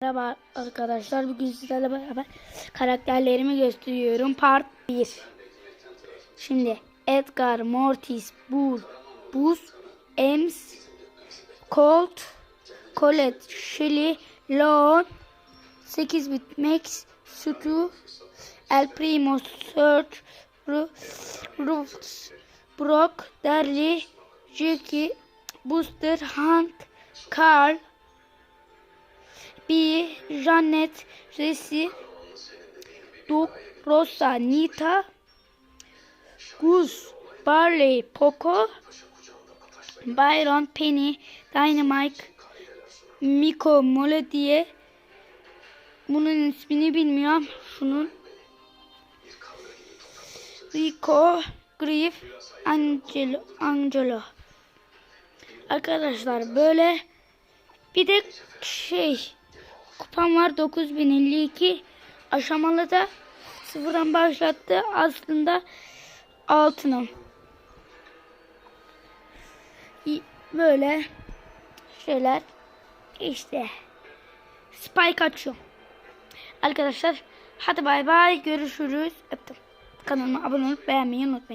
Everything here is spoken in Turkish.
Merhaba arkadaşlar. Bugün sizlerle beraber karakterlerimi gösteriyorum. Part 1. Şimdi Edgar, Mortis, Bull, Buz, Ems, Colt, Colette, Shelly, Leon, 8 bit Max, Stu, El Primo, Search, Ru, Rufus, Brock, Darly, Jackie, Booster, Hank, Carl, B, Janet, Jesse, Duke, Rosa, Nita, Goose, Barley, Poco, Byron, Penny, Dynamite, Miko, Molodiye. Bunun ismini bilmiyorum. Şunun. Rico, Griff, Angelo, Angelo. Arkadaşlar böyle bir de şey kupam var 9052 aşamalı da sıfırdan başlattı aslında altınım. Böyle şeyler işte spike açıyor. Arkadaşlar hadi bay bay görüşürüz. Öptüm. Kanalıma abone olup beğenmeyi unutmayın.